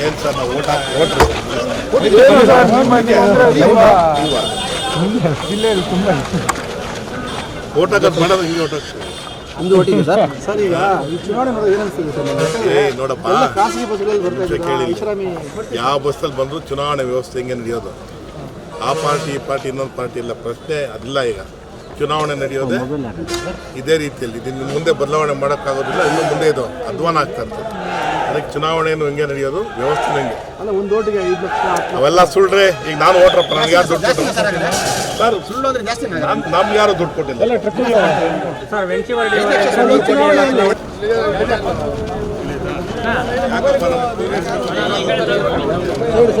ಏನ್ ಸರ್ ನಾವು sir sir ಈಗ ಚುನಾವಣೆ ನೋಡಪ್ಪ ಯಾವ ಬಸ್ಸಲ್ಲಿ ಬಂದರೂ ಚುನಾವಣೆ ವ್ಯವಸ್ಥೆ ಹೆಂಗೆ ನಡೆಯೋದು ಆ ಪಾರ್ಟಿ ಈ ಪಾರ್ಟಿ ಇನ್ನೊಂದು ಪಾರ್ಟಿ ಇಲ್ಲ ಪ್ರಶ್ನೆ ಅದಿಲ್ಲ ಈಗ ಚುನಾವಣೆ ನಡೆಯೋದೆ ಇದೇ ರೀತಿಯಲ್ಲಿ. ಇದನ್ನು ಮುಂದೆ ಬದಲಾವಣೆ ಮಾಡೋಕ್ಕಾಗೋದಿಲ್ಲ ಇನ್ನು ಮುಂದೆ ಇದು ಅಧ್ವಾನ ಆಗ್ತಾ ಇರ್ತದೆ. ಅದಕ್ಕೆ ಚುನಾವಣೆಯನ್ನು ಹೆಂಗೆ ನಡೆಯೋದು? ವ್ಯವಸ್ಥೆ ಹೆಂಗೆ ಅವೆಲ್ಲ ಸುಳ್ಳ್ರೆ ಈಗ ನಾನು ಓಟ್ರಪ್ಪ ನನಗೆ ಯಾರು ದುಡ್ಡು ಕೊಟ್ಟಿಲ್ಲ. ಸರ್ ಸುಳ್ಳು ಅಂದ್ರೆ ಜಾಸ್ತಿ ನಮ್ಗೆ ಯಾರು ದುಡ್ಡು ಕೊಟ್ಟಿಲ್ಲ.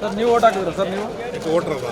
ಸರ್ ನೀವು ಓಟ್ ಹಾಕಿದ್ರ ಸರ್ ನೀವು? ಓಟ್ರಲ್ಲ.